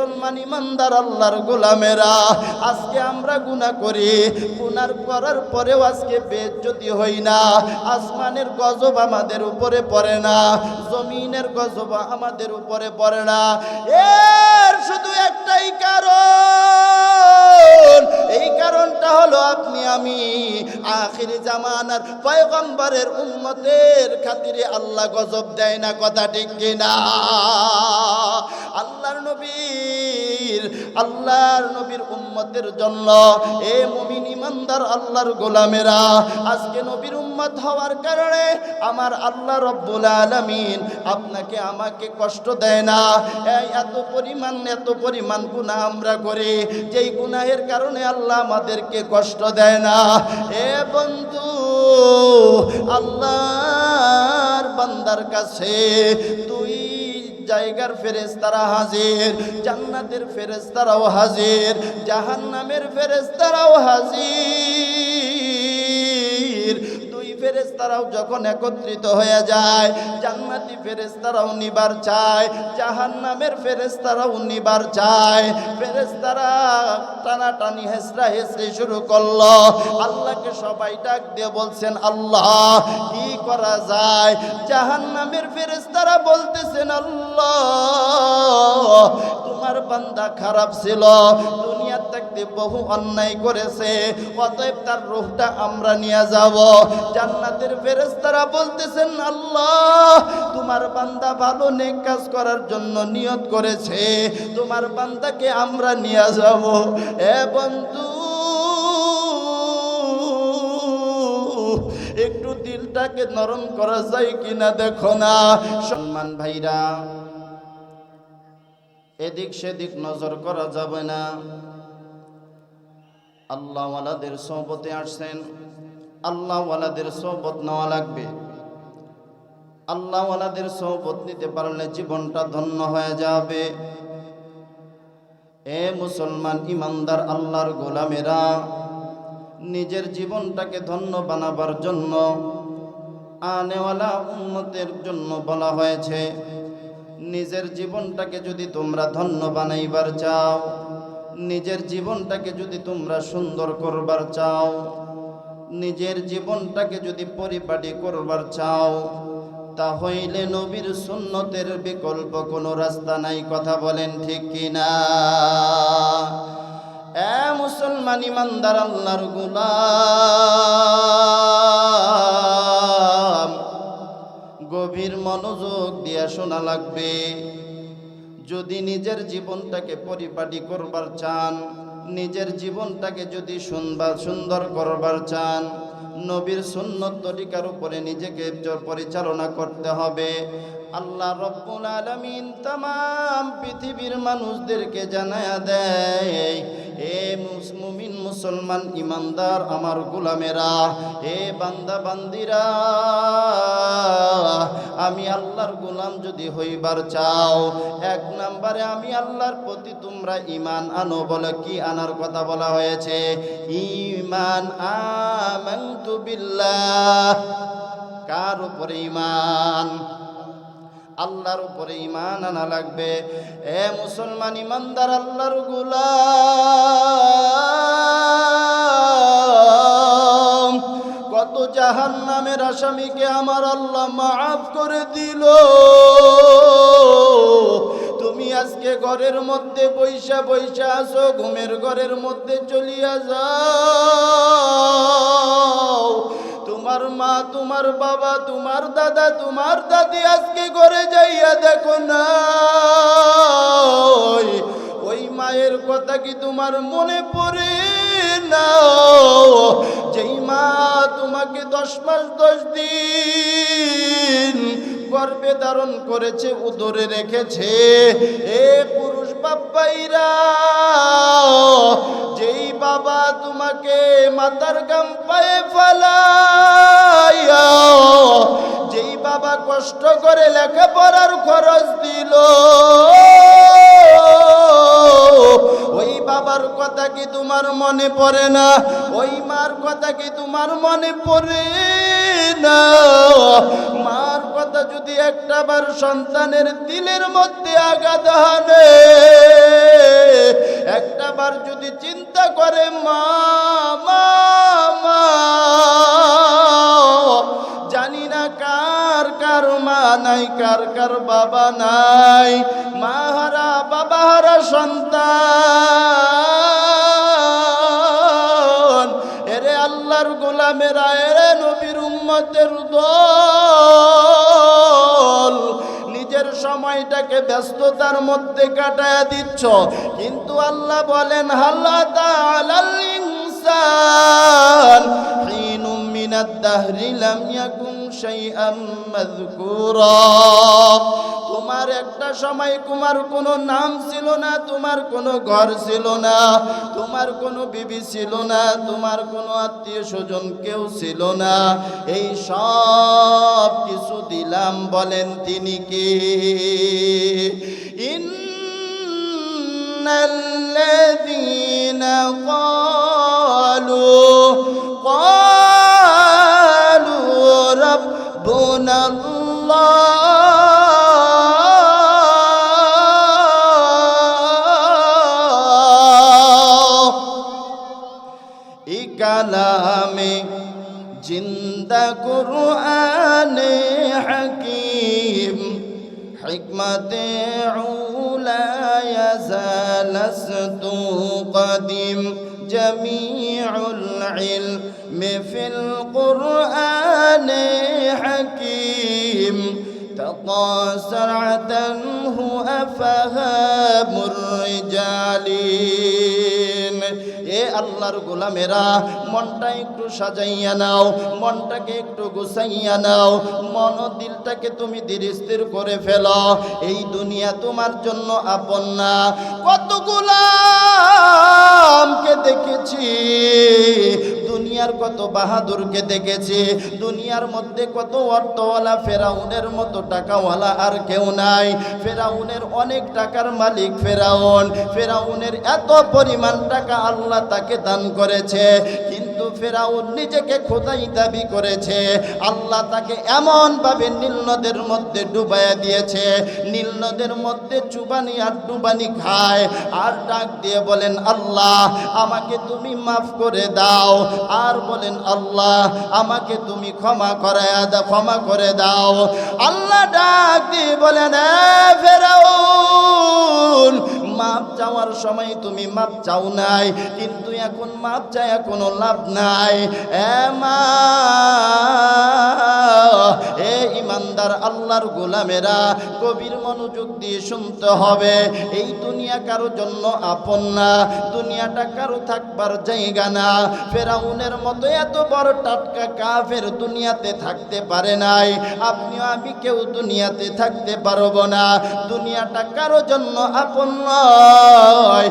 মুসলমান ইমানদার আল্লাহর গোলামেরা, আজকে আমরা গুনাহ করি। গুনার করার পরেও আজকে বেজ্জতি হই না। আসমানের গজব আমাদের উপরে পড়ে না। জমিনের গজব আমাদের উপরে পড়ে না। এর শুধু একটাই কারণ। এই কারণটা হলো আপনি, আমি। আখির জামানার পয়গম্বরের উম্মতের খাতিরে আল্লাহ গজব দেয় না, কথা ঠিক কিনা? আল্লাহর নবীর আল্লাহর নবীর উম্মতের জন্য। এ মুমিন ইমানদার আল্লাহর গোলামেরা, আজকে নবীর উম্মত হওয়ার কারণে আমার আল্লাহ রব্বুল আলামিন আপনাকে আমাকে কষ্ট দেয় না। এত পরিমাণ এত পরিমাণ গুনাহ আমরা করি, যেই গুনাহের কারণে আল্লাহ আমাদেরকে কষ্ট দেয় না। এ বন্ধু, আল্লাহর বান্দার কাছে তুই জায়গার ফেরেস্তারা হাজির জান্নাতের ফেরেস্তারাও হাজির জাহান্নামের ফেরেস্তারাও হাজির। ফেরেস্তারাও যখন একত্রিত হয়ে যায়, জান্নাতি ফেরেস্তারাও নিবার চায়, জাহান্নামের ফেরেস্তারাও নিবার চায় ফেরেস্তারা টানাটানি, হেসরা হেসরে শুরু করল। আল্লাহকে সবাই ডাক দিয়ে বলছেন, আল্লাহ, কি করা যায়? জাহান্নামের ফেরেস্তারা বলতেছেন, আল্লাহ, তোমার বান্দা খারাপ ছিল দুনিয়ার থাকতে বহু অন্যায় করেছে, অতএব তার রোহটা আমরা নিয়ে যাব। জান্নাতের ফেরেস্তারা বলতেছেন, আল্লাহ, তোমার বান্দা ভালো নেক কাজ করার জন্য নিয়ত করেছে, তোমার বান্দাকে আমরা নিয়ে যাব। এ বন্ধু, একটু দিলটাকে নরম করা যায় কিনা দেখো না। সম্মান ভাইরা, এদিক সেদিক নজর করা যাবে না। আল্লাহওয়ালাদের সোহবতে আসছেন। আল্লাহওয়ালাদের সোহবত নেওয়া লাগবে। আল্লাহওয়ালাদের সোহবত নিতে পারলে জীবনটা ধন্য হয়ে যাবে। এ মুসলমান ইমানদার আল্লাহর গোলামেরা, নিজের জীবনটাকে ধন্য বানাবার জন্য আনেওয়ালা উন্নতের জন্য বলা হয়েছে, নিজের জীবনটাকে যদি তোমরা ধন্য বানাইবার চাও নিজের জীবনটাকে যদি তোমরা সুন্দর করবার চাও, নিজের জীবনটাকে যদি পরিপাটি করবার চাও তাহলে নবীর সুন্নতের বিকল্প কোনো রাস্তা নাই, কথা বলেন ঠিক কিনা এ মুসলমান ইমানদার আল্লাহর গুলাম, গভীর মনোযোগ দিয়া শোনা লাগবে। যদি নিজের জীবনটাকে পরিপাটি করবার চান, নিজের জীবনটাকে যদি সুন্দর সুন্দর করবার চান, নবীর সুন্নত তরিকার উপরে নিজেকে পরিচালনা করতে হবে। আল্লাহ রব্বুল আলমিন তাম, পৃথিবীর মানুষদেরকে জানায়া দেয় এ মুমিন মুসলমান ইমানদার আমার গোলামেরা এ বান্দা বান্দিরা, আমি আল্লাহর গোলাম যদি হইবার চাও, এক নম্বরে আমি আল্লাহর প্রতি তোমরা ইমান আনো বলে কি আনার কথা বলা হয়েছে? ইমান আমানতু বিল্লাহ। কার উপরে ইমান আল্লাহর উপরে ইমান আনা লাগবে। এ মুসলমান ইমানদার আল্লাহর গুলাম। কত জাহান নামের আসামিকে আমার আল্লাহ মাফ করে দিল। তুমি আজকে ঘরের মধ্যে বৈশা বৈশা আসো ঘুমের ঘরের মধ্যে চলিয়া যাও। তোমার মা, তোমার বাবা, তোমার দাদা, তোমার দাদি আজকে ঘরে যাইয়া দেখো না। ওই মায়ের কথা কি তোমার মনে পড়ে না? যেই মা তোমাকে দশ মাস, দশ দিন গর্ভে ধারণ করেছে, উদরে রেখেছে। এ পুরুষ যেই বাবা তোমাকে মাতার গাম পায়ে ফালাইয়া যেই বাবা কষ্ট করে লেখাপড়ার খরচ দিল ওই বাবার কথা কি তোমার মনে পড়ে না? ওই মার কথা কি তোমার মনে পড়ে না? মার কথা যদি একটা বার সন্তানের দিলের মধ্যে আঘাত হানে একবার যদি চিন্তা করে মা, মা, জানি না কার কার মা নাই, কার কার বাবা নাই। মা হারা, বাবা হারা সন্তান। এরে আল্লাহর গোলামেরা এরে নবীর উম্মতের দল। নিজের সময়টাকে ব্যস্ততার মধ্যে কাটায় দিচ্ছ। কিন্তু আল্লাহ বলেন হাল্লা তাআলাল ইনসান। দাহরি লাম ইয়াকুন শাইআম মাযকুরা। তোমার একটা সময় তোমার কোনো নাম ছিল না, তোমার কোনো ঘর ছিল না, তোমার কোনো বিবি ছিল না, তোমার কোনো আত্মীয় স্বজন কেউ ছিল না। এই সব কিছু দিলাম বলেন তিনি কি? ইন্নাল্লাযীনা ক্বালু ক্বালু রাব্বুনা আল্লাহ এই কালামে জিন্দা কুরআনে হাকিম হিকমতে উলা يزالست قديم جميع العلم في القرآن حكيم تقاصرت عنه أفهام الرجالين এ আল্লাহর গোলামেরা মনটা একটু সাজাইয়া নাও মনটাকে একটু গুছাইয়া নাও মন ও দিলটাকে তুমি ধীরস্থির করে ফেলো এই দুনিয়া তোমার জন্য আপন না কত গোলামকে দেখেছি দুনিয়ার কত বাহাদুরকে দেখেছি, দুনিয়ার মধ্যে কত অর্থওয়ালা, ফেরাউনের মতো টাকাওয়ালা আর কেউ নাই। ফেরাউনের অনেক টাকার মালিক ফেরাউন, ফেরাউনের এত পরিমাণ টাকা আল্লাহ তাকে দান করেছে, কিন্তু ফেরাউন নিজেকে খোদাই দাবি করেছে। আল্লাহ তাকে এমন ভাবে নীলনদের মধ্যে ডুবাইয়া দিয়েছে। নীলনদের মধ্যে চুবানি আর ডুবানি খায়। আর ডাক দিয়ে বলেন, আল্লাহ, আমাকে তুমি মাফ করে দাও। আর বলেন, আল্লাহ, আমাকে তুমি ক্ষমা করায়া দাও ক্ষমা করে দাও। আল্লাহ ডাক দিয়ে বলেন, "এ ফেরাউন মাপ চাওয়ার সময় তুমি মাপ চাও নাই, কিন্তু এখন মাপ চায় কোনো লাভ নাই। এ মা, এ ইমানদার আল্লাহর গোলামেরা, কবির মনোযোগ দিয়ে শুনতে হবে, এই দুনিয়া কারও জন্য আপন না, দুনিয়াটা কারও থাকবার জায়গা না। ফেরাউনের মতো এত বড় টাটকা কাফের দুনিয়াতে থাকতে পারে নাই, আপনিও আমি কেউ দুনিয়াতে থাকতে পারব না, দুনিয়াটা কারও জন্য আপন নয় নয়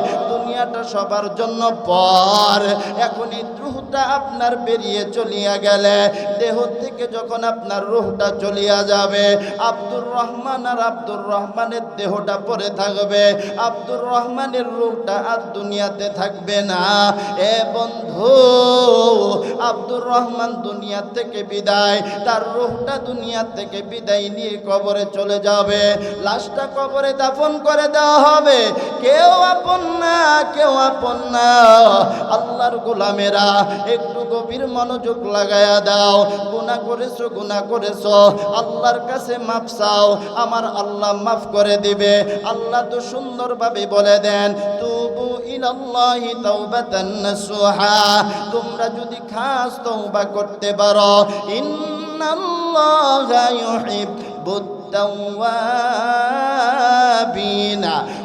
দুনিয়াটা সবার জন্য পর। এখন এই রুহটা আপনার বেরিয়ে চলিয়া গেলে, দেহ থেকে যখন আপনার রুহটা চলিয়া যাবে, আব্দুর রহমান আর আব্দুর রহমানের দেহটা পরে থাকবে। আব্দুর রহমানের রুহটা আর দুনিয়াতে থাকবে না। এ বন্ধু, আব্দুর রহমান দুনিয়া থেকে বিদায়, তার রুহটা দুনিয়া থেকে বিদায় নিয়ে কবরে চলে যাবে। লাশটা কবরে দাফন করে দেওয়া হবে। কেউ আপন না কেউ আপন না। আল্লাহর গোলামেরা, একটু গভীর মনোযোগ লাগায়া দাও। গুণা করেছ গুণা করেছ। আল্লাহর কাছে মাফ চাও, আমার আল্লাহ মাফ করে দিবে। আল্লাহ তো সুন্দরভাবে বলে দেন, তুবু ইলাল্লাহি তাওবাতান নাসুহা। তোমরা যদি খাস তওবা করতে পারো, ইন্নাল্লাহা ইউহিব্বুত তাওয়াবিনা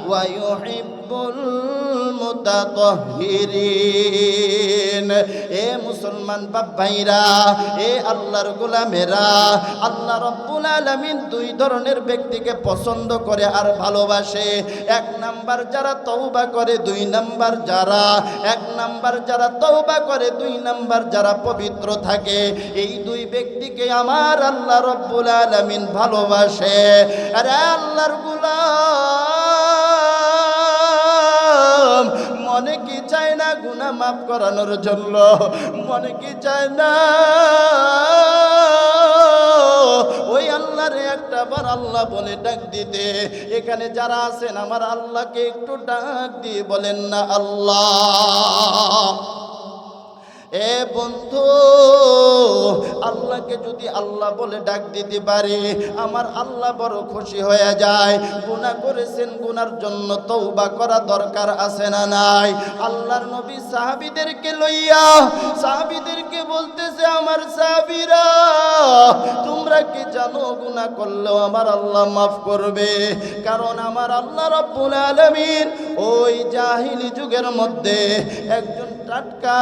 ওয়া ইউহিব্বুল মুতাতাহহিরিন এ মুসলমান বাপ ভাইরা, এ আল্লাহর গোলামেরা, আল্লাহ আলামিন দুই ধরনের ব্যক্তিকে পছন্দ করে আর ভালোবাসে। এক নাম্বার যারা তওবা করে, দুই নাম্বার যারা, এক নাম্বার যারা তওবা করে, দুই নাম্বার যারা পবিত্র থাকে। এই দুই ব্যক্তিকে আমার আল্লাহ রব্বুল আলামিন ভালোবাসে। আরে আল্লাহর গোলাম! মনে কি চায় না গুণা মাফ করানোর জন্য? মনে কি চায় না? ওই আল্লাহরে একটা বার আল্লাহ বলে ডাক দিতে। এখানে যারা আছেন, আমার আল্লাহকে একটু ডাক দিয়ে বলেন না, আল্লাহ। এ বন্ধু, আল্লাহকে যদি আল্লাহ বলে ডাক দিতে পারে, আমার আল্লাহ বড় খুশি হয়ে যায়। গুনাহ করেছেন, গুনার জন্য তৌবা করা দরকার আছে না নাই? আল্লাহর নবী সাহাবিদেরকে লইয়া, সাহাবিদেরকে বলতেছে, আমার সাহাবীরা, তোমরা কি জানো, গুনাহ করলেও আমার আল্লাহ মাফ করবে? কারণ আমার আল্লাহ রাব্বুল আলামিন ওই জাহিলি যুগের মধ্যে একজন টাটকা,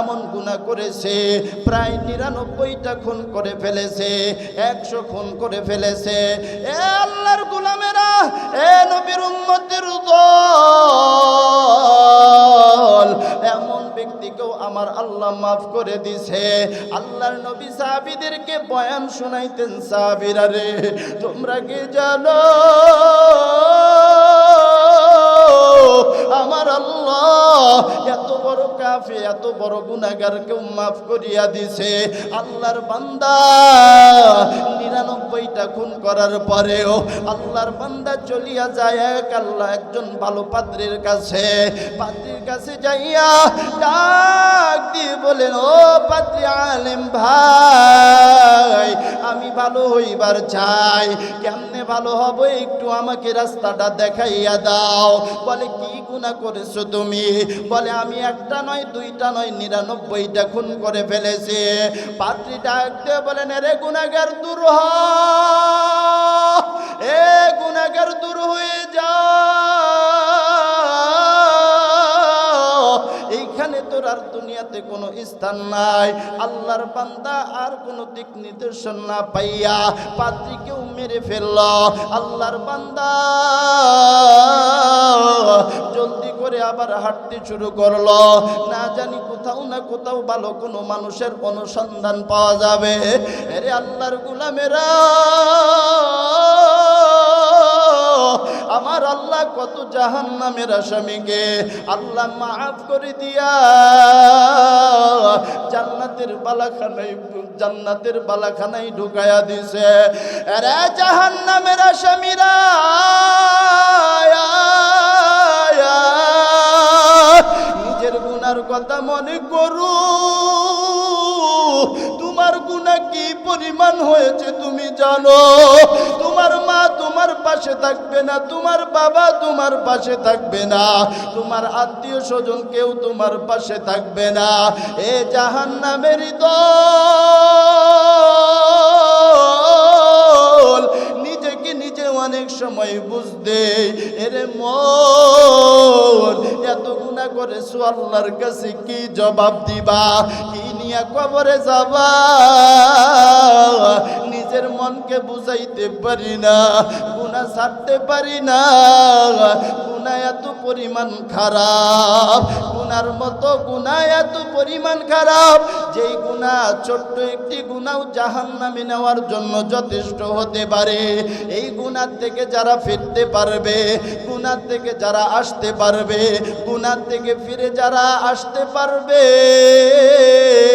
এমন গুণা করেছে, প্রায় নিরানব্বইটা খুন করে ফেলেছে, একশো খুন করে ফেলেছে। এ আল্লাহর গুলামেরা, এ নবীর উম্মতের দল, এমন ব্যক্তিকেও আমার আল্লাহ মাফ করে দিছে। আল্লাহর নবী সাহাবীদেরকে বয়ান শোনাইতেন, সাহাবীরা রে, তোমরা কি জানো? আমার আল্লাহ এত বড় কাফে, এত বড় গুনাগার কেউ মাফ করিয়া দিছে। আল্লাহর বান্দা নিরানব্বইটা খুন করার পরেও আল্লাহর বান্দা চলিয়া যায় এক, আল্লাহ একজন ভালো পাত্রের কাছে। পাত্রীর কাছে যাইয়া ডাক দিয়ে বলেন, ও পাত্রী আলেম ভাই, আমি ভালো হইবার চাই। কেমনে ভালো হব? একটু আমাকে রাস্তাটা দেখাইয়া দাও। বলে, কি গুণা করেছ তুমি? বলে, আমি একটা নয়, দুইটা নয়, নিরানব্বইটা খুন করে ফেলেছি। পাত্রী ডাক দিয়ে বলেন রে গুণাগার দূর এ গুণাগার দূর হয়ে যা। এইখানে তোর আর দুনিয়াতে কোনো স্থান নাই। আল্লাহর বান্দা আর কোনো দিক নির্দেশন না পাইয়া পাত্রীকেও মেরে ফেলল। আল্লাহর বান্দা, জলদি করে আবার হাঁটতে শুরু করল। না জানি কোথাও না কোথাও ভালো কোনো মানুষের অনুসন্ধান পাওয়া যাবে। এরে আল্লাহর গুলামেরা, আমার আল্লাহ কত জাহান নামের আসামিকে আল্লাহ মাফ করে দিয়া জান্নাতের বালাখানায় জান্নাতের বালাখানায় ঢুকায়া দিছে। আরে জাহান নামের আসামিরা গুনার কথা মনে করু। তোমার গুণা কি পরিমাণ হয়েছে তুমি জানো। তোমার মা তোমার পাশে থাকবে না, তোমার বাবা তোমার পাশে থাকবে না, তোমার আত্মীয় স্বজন কেউ তোমার পাশে থাকবে না। এ জাহান নামের দল অনেক সময় বুঝতে এরে মন এত গুণা করেছ আল্লাহর কাছে কি জবাব দিবা? নিয়ে কবরে যাবা। নিজের মনকে বুঝাইতে পারি না গুণা ছাড়তে পারি না। গুণা এত পরিমাণ খারাপ গুনার মতো গুণা এত পরিমাণ খারাপ, যেই গুণা ছোট্ট একটি গুণাও জাহান নামে নেওয়ার জন্য যথেষ্ট হতে পারে। এই গুণার থেকে যারা ফিরতে পারবে গুণার থেকে যারা আসতে পারবে গুণার থেকে ফিরে যারা আসতে পারবে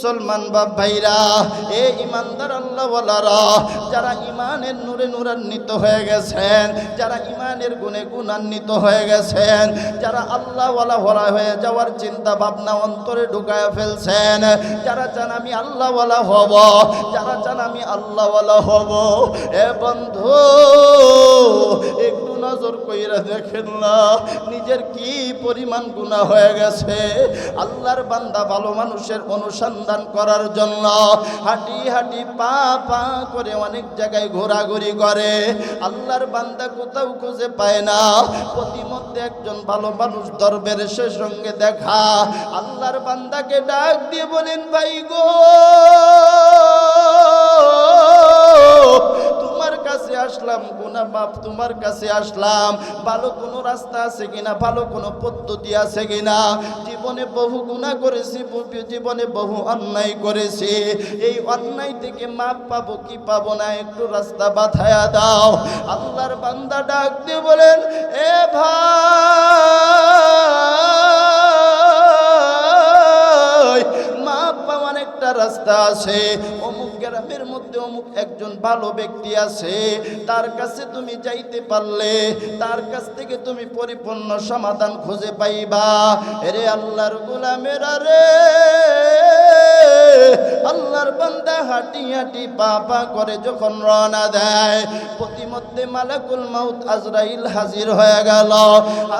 মুসলমান বাপ ভাইরা এ ইমানদার আল্লাহওয়ালারা যারা ইমানের নূরে নূরান্বিত হয়ে গেছেন, যারা ইমানের গুণে গুণান্বিত হয়ে গেছেন, যারা আল্লাহওয়ালা হলা হয়ে যাওয়ার চিন্তা ভাবনা অন্তরে ঢুকায় ফেলছেন, যারা চান আমি আল্লাহওয়ালা হব, যারা চান আমি আল্লাহওয়ালা হব, এ বন্ধু একটু নজর কইরা দেখেন না, নিজের কি পরিমাণ গুণা হয়ে গেছে। আল্লাহর বান্দা ভালো মানুষের অনুসন্ধান করার জন্য হাঁটি হাঁটি পা পা করে অনেক জায়গায় ঘোরাঘুরি করে। আল্লাহর বান্দা কোথাও খুঁজে পায় না। প্রতিমধ্যে একজন ভালো মানুষ দরবের সে সঙ্গে দেখা। আল্লাহর বান্দাকে ডাক দিয়ে বলেন, ভাই গো, তোমার কাছে আসলাম গুনা বাপ তোমার কাছে আসলাম, ভালো কোনো রাস্তা আছে কিনা, ভালো কোনো পদ্ধতি আছে কিনা? জীবনে বহু গুণা করেছি জীবনে বহু অন্যায় করেছি। এই অন্যায় থেকে মাপ পাবো কি পাবো না, একটু রাস্তা বাথায়া দাও। আল্লাহর বান্দা ডাক দিয়ে বলেন, এ ভাই, মাপ পাওয়ার একটা রাস্তা আছে। অমুক গ্রামের মধ্যে অমুক একজন ভালো ব্যক্তি আছে, তার কাছে তুমি যাইতে পারলে, তার কাছ থেকে তুমি পরিপূর্ণ সমাধান খুঁজে পাইবা। রে আল্লাহর গোলামেরা রে! আল্লাহর বান্দা হাঁটি হাঁটি পা করে যখন রওনা দেয়, প্রতিমধ্যে মালাকুল মাউত আজরাইল হাজির হয়ে গেল।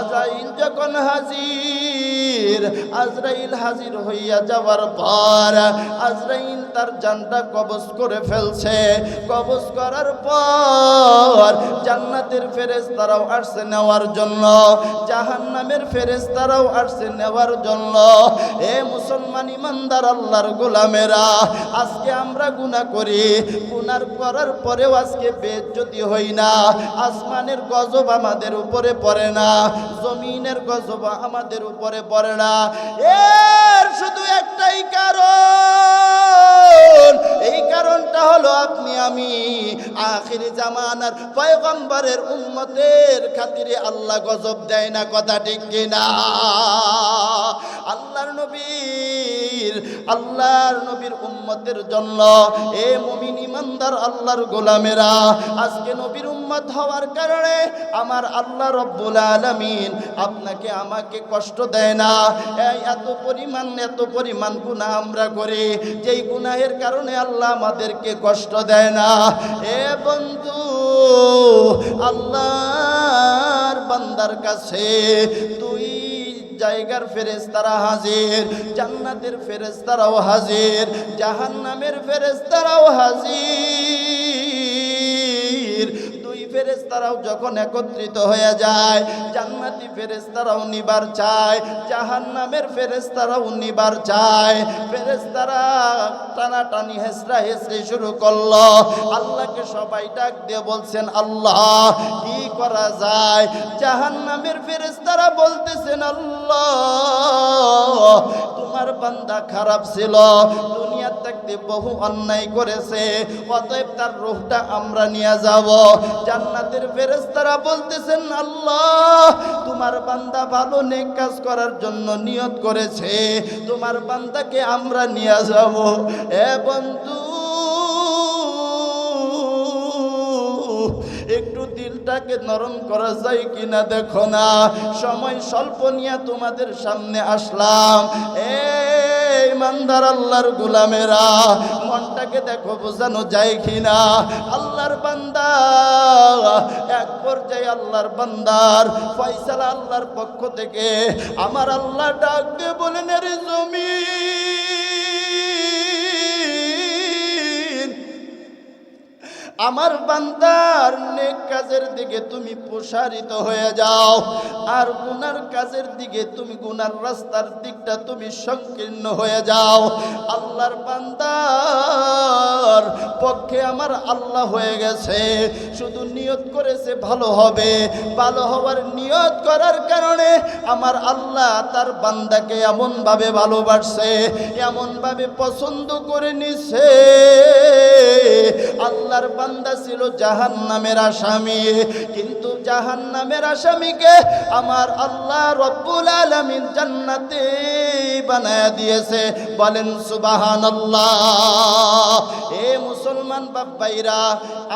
আজরাইল যখন হাজির, আজরাইল হাজির হইয়া যাওয়ার পর আজরাইল তার জানটা কবজ করে ফেলছে। কবজ করার পর জান্নাতের ফেরেস তারাও আসছে নেওয়ার জন্য। জাহান্নামের ফেরেস তারাও আসছে নেওয়ার জন্য। এ মুসলমান ইমানদার, আল্লাহর গোলামেরা আজকে আমরা গুনাহ করি। গুনার করার পরেও আজকে বেদ যদি হই না, আসমানের গজব আমাদের উপরে পড়ে না, জমিনের গজব আমাদের উপরে পড়ে না। এর শুধু একটাই কারণ, এই কারণটা হলো আপনি, আমি আখির জামানার পয়গম্বরের উম্মতের খাতিরে আল্লাহ গজব দেয় না, কথা ঠিক কিনা? আল্লাহর নবীর আল্লাহর নবীর উম্মতের জন্য। এ মুমিন ইমানদার আল্লাহর গোলামেরা, আজকে নবীর উম্মত হওয়ার কারণে আমার আল্লাহ রব্বুল আলামিন আপনাকে আমাকে কষ্ট দেয় না। এত পরিমাণ এত পরিমাণ গুনাহ আমরা করি, যেই গুনাহের কারণে আল্লাহ আমাদেরকে কষ্ট দেয় না। এ বন্ধু, আল্লাহর বান্দার কাছে তুই জায়গার ফেরেস্তারা হাজির জান্নাতের ফেরেস্তারাও হাজির জাহান্নামের ফেরেস্তারাও হাজির। ফেরেস্তারাও যখন একত্রিত হয়ে যায়, জান্নাতি ফেরেস্তারাও নিবার চায়, জাহান্নামের ফেরেস্তারাও নিবার চায় ফেরেস্তারা টানাটানি হেসরা হেসরে শুরু করল। আল্লাহকে সবাই ডাক দিয়ে বলছেন, আল্লাহ, কি করা যায়? জাহান্নামের ফেরেস্তারা বলতেছেন, আল্লাহ, তোমার বান্দা খারাপ ছিল, দুনিয়ার থাকতে বহু অন্যায় করেছে, অতএব তার রোহটা আমরা নিয়ে যাব। জান্নাতের ফেরেস্তারা বলতেছেন, আল্লাহ, তোমার বান্দা ভালো নেক কাজ করার জন্য নিয়ত করেছে। তোমার বান্দাকে আমরা নিয়ে যাব। এ বন্ধু, একটু দিলটাকে নরম করা যায় কিনা দেখো না। সময় স্বল্প নিয়ে তোমাদের সামনে আসলাম। এই ইমানদার আল্লাহর গুলামেরা মনটাকে দেখো বোঝানো যায় কি না আল্লাহর বান্দা, এক পর্যায়ে আল্লাহর বান্দার ফয়সালা আল্লাহর পক্ষ থেকে আমার আল্লাহ ডাক বলে বলেন রে জমিন আমার বান্দার নেক কাজের দিকে তুমি প্রসারিত হয়ে যাও, আর গুনার কাজের দিকে তুমি গুনার রাস্তার দিকটা তুমি সংকীর্ণ হয়ে যাও। আল্লাহর বান্দার পক্ষে আমার আল্লাহ হয়ে গেছে, শুধু নিয়ত করেছে ভালো হবে, ভালো হওয়ার নিয়ত করার কারণে আমার আল্লাহ তার বান্দাকে এমনভাবে ভালোবাসছে, এমনভাবে পছন্দ করে নিছে। আল্লাহর বান্দা ছিল জাহান নামের আসামি। কিন্তু জাহান নামের আসামিকে আমার আল্লাহ রব্বুল আলমিন জান্নাতে বানায় দিয়েছে। বলেন সুবাহান আল্লাহ এ মুসলমান বাপ্পাইরা,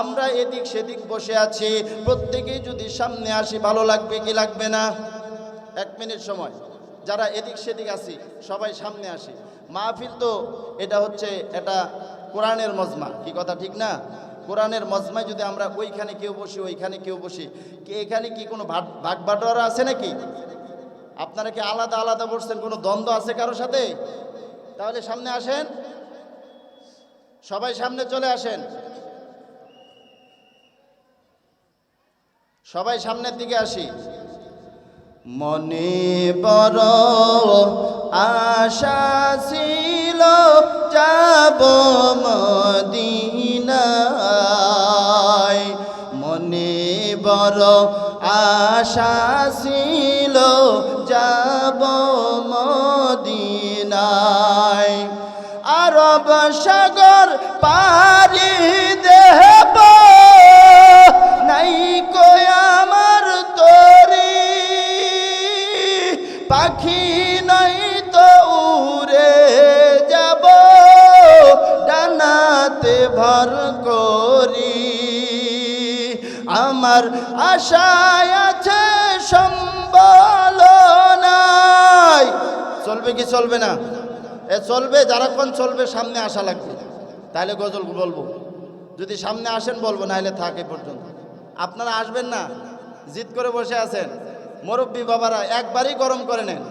আমরা এদিক সেদিক বসে আছি। প্রত্যেকেই যদি সামনে আসি, ভালো লাগবে কি লাগবে না? এক মিনিট সময়। যারা এদিক সেদিক আছি, সবাই সামনে আসি। মাহফিল তো এটা হচ্ছে এটা কোরআনের মজমা। কি কথা, ঠিক না? কোরআনের মজমায় যদি আমরা ওইখানে কেউ বসি, ওইখানে কেউ বসি এখানে কি কোনো ভাগ বাটোয়ারা আছে নাকি? আপনারা কি আলাদা আলাদা বসছেন? কোনো দ্বন্দ্ব আছে কারোর সাথে? তাহলে সামনে আসেন। সবাই সামনে চলে আসেন। সবাই সামনের দিকে আসি। মনে বড় আশা ছিল, যাব মদিনায় আশা ছিল যাব মদিনায়। আরব সাগর পারি আশায় আছে সম্বল নাই। চলবে কি চলবে না? এ চলবে, যারাক্ষণ চলবে, সামনে আসা লাগবে। তাহলে গজল বলব। যদি সামনে আসেন বলব, নাহলে থাকে পর্যন্ত। আপনারা আসবেন না? জিদ করে বসে আছেন। মুরব্বী বাবারা, একবারই গরম করে নেন।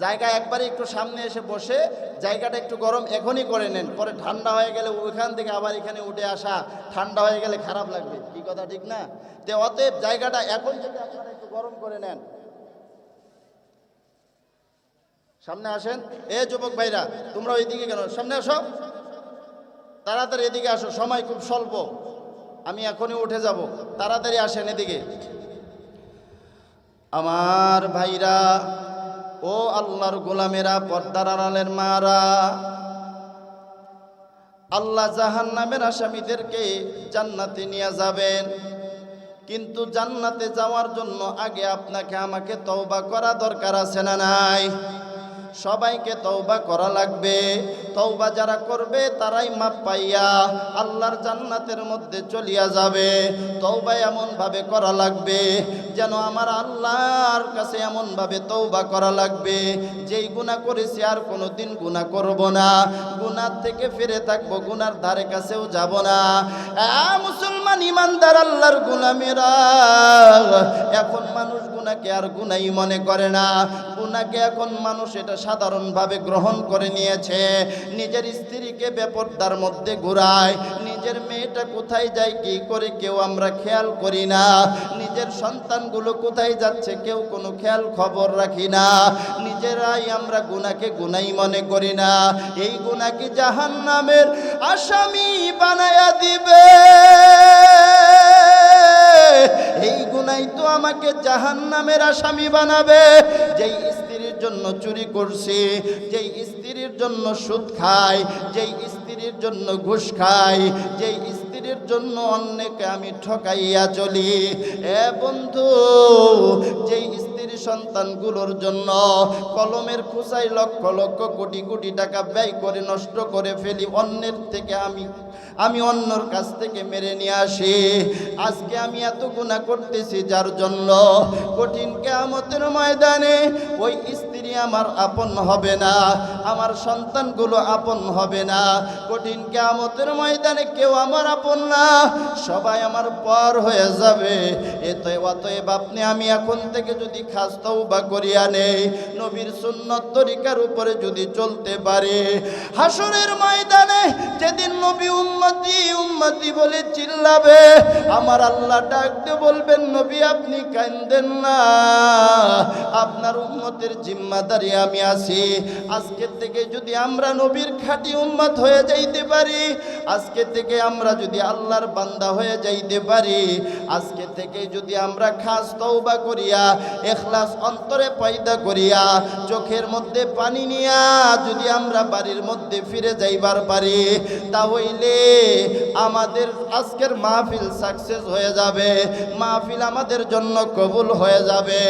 জায়গা একবারে একটু সামনে এসে বসে জায়গাটা একটু গরম এখনই করে নেন। পরে ঠান্ডা হয়ে গেলে ওইখান থেকে আবার এখানে উঠে আসা, ঠান্ডা হয়ে গেলে খারাপ লাগবে। কি কথা, ঠিক না? যে অতএব জায়গাটা এখন থেকে আপনারা একটু গরম করে নেন। সামনে আসেন। এ যুবক ভাইরা, তোমরা ওইদিকে কেন? সামনে আসো। তাড়াতাড়ি এদিকে আসো, সময় খুব স্বল্প। আমি এখনই উঠে যাব। তাড়াতাড়ি আসেন এদিকে। আমার ভাইরা ও আল্লাহর গোলামেরা, পর্দার আড়ালের মারা। আল্লাহ জাহান নামের আসামিদেরকে জান্নাতে নিয়ে যাবেন। কিন্তু জান্নাতে যাওয়ার জন্য আগে আপনাকে আমাকে তওবা করা দরকার আছে না নাই? সবাইকে তৌবা করা লাগবে। তৌবা যারা করবে, তারাই মাপ পাইয়া আল্লাহর জান্নাতের মধ্যে চলিয়া যাবে। তওবা এমনভাবে করা লাগবে যেন আমার আল্লাহর কাছে এমনভাবে তৌবা করা লাগবে। যেই গুনাহ করেছি আর কোনো দিন গুনাহ করব না। গুনার থেকে ফিরে থাকব গুনার ধারে কাছেও যাব না। মুসলমান ইমানদার, আল্লাহর গুলামেরা এখন মানুষ গুনাকে আর গুনাই মনে করে না। গুনাকে এখন মানুষ এটা সাধারণভাবে গ্রহণ করে নিয়েছে। নিজের স্ত্রীকে বেপর্দার মধ্যে ঘুরায়, নিজের মেয়েটা কোথায় যায়, কি করে কেউ আমরা খেয়াল করি না। নিজের সন্তানগুলো কোথায় যাচ্ছে, কেউ কোনো খেয়াল খবর রাখি না। নিজেরাই আমরা গুনাকে গুনাই মনে করি না। এই গুনাকে জাহান নামের আসামি বানায়া দিবে। এই গুনাই তো আমাকে জাহান নামের আসামি বানাবে। যেই জন্য চুরি করছি, যেই স্ত্রীর জন্য সুদ খায়, যেই স্ত্রীর জন্য ঘুষ খায়, যেই স্ত্রীর জন্য অন্যকে আমি ঠকাইয়া চলি। এ বন্ধু, যেই স্ত্রীর সন্তানগুলোর জন্য কলমের খুসাই লক্ষ লক্ষ কোটি কোটি টাকা ব্যয় করে নষ্ট করে ফেলি, অন্যের থেকে আমি আমি অন্যর কাছ থেকে মেরে নিয়ে আসি। আজকে আমি এত গুণা করতেছি যার জন্য কঠিন কেয়ামতের ময়দানে ওই স্ত্রী আমার আপন হবে না, আমার সন্তানগুলো আপন হবে না। কঠিন কেয়ামতের ময়দানে কেউ আমার আপন না, সবাই আমার পর হয়ে যাবে। এতে অতএব আপনি আমি এখন থেকে যদি খাস তওবা করিয়া নেই, নবীর সুন্নত তরিকার উপরে যদি চলতে পারে। হাসরের ময়দানে যেদিন নবী উম্মতি উম্মতি বলে চিল্লাবে। আমার আল্লাহ ডাকতে বলবেন, নবী, আপনি কান্দেন না। আপনার উম্মতের জিম্মাদারি আমি আছি। আজকে থেকে যদি আমরা নবীর খাঁটি উম্মত হয়ে যাইতে পারি, আজকে থেকে আমরা যদি আল্লাহর বান্দা হয়ে যাইতে পারি, আজকে থেকে যদি আমরা খাস তওবা করিয়া, এখলাস অন্তরে পয়দা করিয়া, চোখের মধ্যে পানি নিয়া যদি আমরা বাড়ির মধ্যে ফিরে যাইবার পারি, তাহলে আমাদের আজকের মাহফিল সাকসেস হয়ে যাবে। মাহফিল আমাদের জন্য কবুল হয়ে যাবে।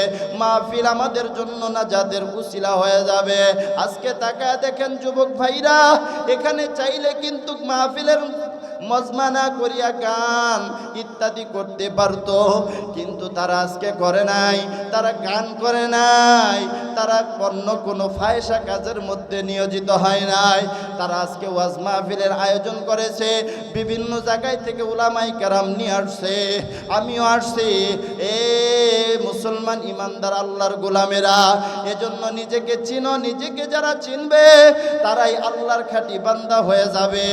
মাহফিল আমাদের জন্য না যাদের উশিলা হয়ে যাবে। আজকে তাকায় দেখেন যুবক ভাইরা, এখানে চাইলে কিন্তু মাহফিলের মজমানা করিয়া গান ইত্যাদি করতে পারতো। কিন্তু তারা আজকে করে নাই, তারা গান করে নাই, তারা অন্য কোনো ফায়সা কাজের মধ্যে নিয়োজিত হয় নাই। তারা আজকে ওয়াজ মাহফিলের আয়োজন করেছে, বিভিন্ন জায়গায় থেকে উলামাই কেরাম নিয়ে আসছে। আমিও আসছি। এ মুসলমান ইমানদার আল্লাহর গোলামেরা, এজন্য নিজেকে চিনো, নিজেকে যারা চিনবে, তারাই আল্লাহর খাটি বান্দা হয়ে যাবে।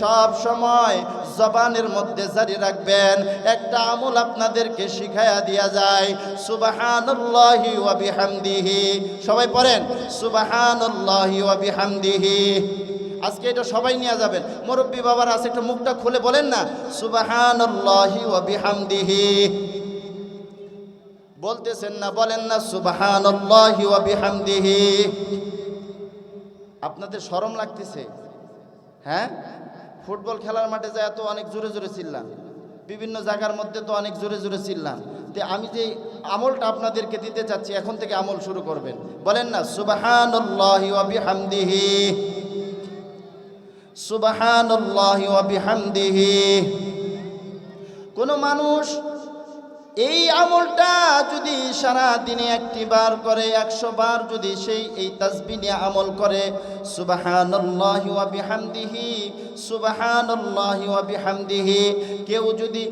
সব সময় জবানের মধ্যে জারি রাখবেন, একটা আমল আপনাদেরকে শিখায়া দিয়া যায়, সুবাহানুল্লাহি ওয়া বিহামদিহি। সবাই পড়েন, সুবাহানুল্লাহি ওয়া বিহামদিহি। আজকে এটা সবাই নিয়ে যাবেন। মুরব্বী বাবার আছে, একটু মুখটা খুলে বলেন না, সুবাহানুল্লাহি ওয়া বিহামদিহি। বলতেছেন না, বলেন না, সুবহানাল্লাহি বিহামদিহি। আপনাদের শরম লাগতেছে। হ্যাঁ? ফুটবল খেলার মাঠে যায় তো অনেক জোরে জোরে চিল্লাম বিভিন্ন জায়গার মধ্যে তো অনেক জোরে জোরে চিল্লাম তে আমি যে আমলটা আপনাদেরকে দিতে চাচ্ছি, এখন থেকে আমল শুরু করবেন। বলেন না সুবহানাল্লাহি ওয়া বিহামদিহি। কোন মানুষ এই আমলটা যদি সারা দিনে একটি বার করে, একশো বার যদি সেই, এই নিয়ে আমল করে ওয়া বিহামদিহি কেউ যদি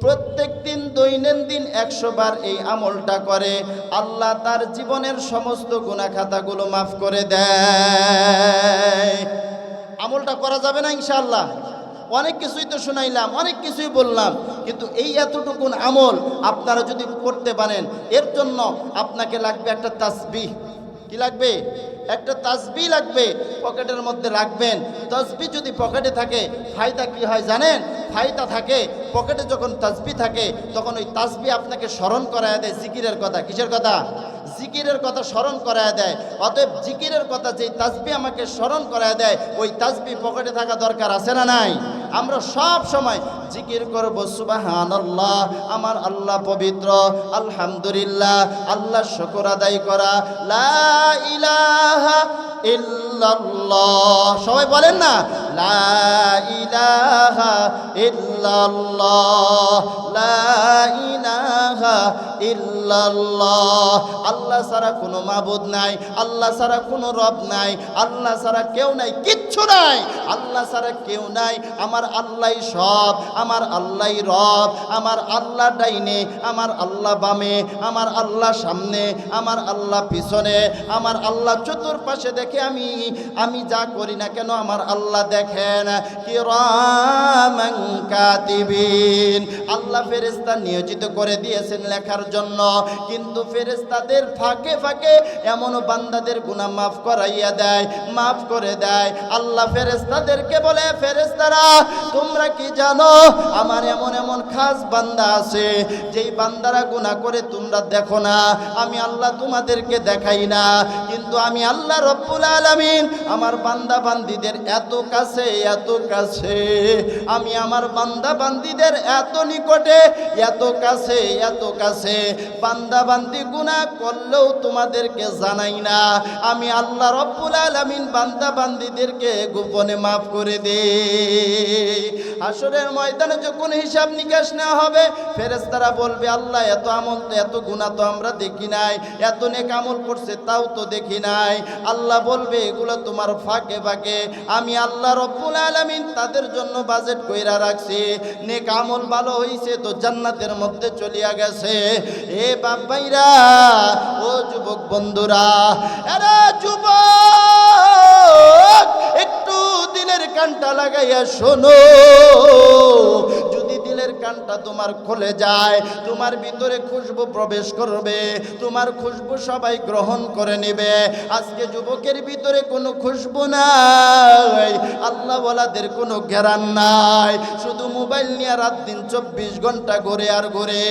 প্রত্যেক দিন দৈনন্দিন একশো বার এই আমলটা করে, আল্লাহ তার জীবনের সমস্ত গুণাখাতাগুলো মাফ করে দেয়। আমলটা করা যাবে না ইনশাআল্লাহ? অনেক কিছুই তো শুনাইলাম, অনেক কিছুই বললাম, কিন্তু এই এতটুকুন আমল আপনারা যদি করতে পারেন, এর জন্য আপনাকে লাগবে একটা তাসবিহ। কি লাগবে? একটা তাসবি লাগবে, পকেটের মধ্যে রাখবেন। তাসবি যদি পকেটে থাকে, ফায়দা কি হয় জানেন? ফায়দা থাকে, পকেটে যখন তাসবি থাকে, তখন ওই তাসবি আপনাকে স্মরণ করায় দেয়, জিকিরের কথা। কিসের কথা? জিকিরের কথা স্মরণ করায় দেয়। অতএব জিকিরের কথা যেই তাসবি আমাকে স্মরণ করায় দেয়, ওই তাজবি পকেটে থাকা দরকার আছে না নাই? আমরা সব সময় জিকির করব, সুবাহানাল্লাহ, আমার আল্লাহ পবিত্র, আলহামদুলিল্লাহ, আল্লাহ শুকর আদায় করা, লা ইলাহা সবাই বলেন না, লা ইলাহা লা আল্লাহ ছাড়া কোনো মাবুদ নাই, আল্লাহ ছাড়া কোনো রব নাই, আল্লাহ ছাড়া কেউ নাই, কিচ্ছু নাই। আল্লাহ ছাড়া কেউ নাই, আমার আল্লাহই সব, আমার আল্লাহই রব, আমার আল্লাহ ডাইনে, আমার আল্লাহ বামে, আমার আল্লাহ সামনে, আমার আল্লাহ পিছনে, আমার আল্লাহ চতুর্পাশে দেখে আমি আমি যা করি না কেন আমার আল্লাহ দেখেন। কাতিবিন। আল্লাহ ফেরেস্তা নিয়োজিত করে দিয়েছেন লেখার জন্য, কিন্তু ফেরেস্তাদের ফাঁকে ফাঁকে এমন বান্দাদের গুনাহ মাফ করাইয়া দেয়, মাফ করে দেয়। আল্লাহ ফেরেস্তাদেরকে বলে ফেরেস্তারা তোমরা কি জানো, আমার এমন এমন খাস বান্দা আছে, যেই বান্দারা গুনাহ করে তোমরা দেখো না। আমি আল্লাহ তোমাদেরকে দেখাই না, কিন্তু আমি আল্লাহ রব্বুল আলামিন আমার বান্দা বান্দিদের এত কাছে এত কাছে। আমি আমার বান্দা বান্দিদের এত নিকটে, এত কাছে এত কাছে। বান্দা বান্দি গুণা গুনাহ করলেও তোমাদেরকে জানাই না। আমি আল্লাহ রব্বুল আলামিন বান্দা বান্দিদেরকে গোপনে মাফ করে দে। আসরের ময়দানে যখন হিসাব নিকাশ নেওয়া হবে, ফেরেশতারা বলবে, আল্লাহ, এত আমল তো এত গুণা তো আমরা দেখি নাই, এত নেক আমল করছে তাও তো দেখি নাই। আল্লাহ বলবে, এগুলো তোমার ফাঁকে ফাঁকে। আমি আল্লাহ রব্বুল আলামিন তাদের জন্য বাজেট কইরা রাখছি। নেক আমল ভালো হইছে তো জান্নাতের মধ্যে চলিয়া গেছে। এ বাবাইরা ও যুবক বন্ধুরা, এরা যুবক একটু দিলের কানটা লাগাইয়া শোনো। যদি দিলের কানটা তোমার খুলে যায়, তোমার ভিতরে খুশবু প্রবেশ করবে, তোমার খুশবু সবাই গ্রহণ করে নেবে। আজকে যুবকের ভিতরে কোনো খুশবু নাই, আল্লাহ ওয়ালাদের কোনো ঘেরান নাই। শুধু মোবাইল নিয়ে রাত দিন চব্বিশ ঘণ্টা ঘুরে আর ঘুরে।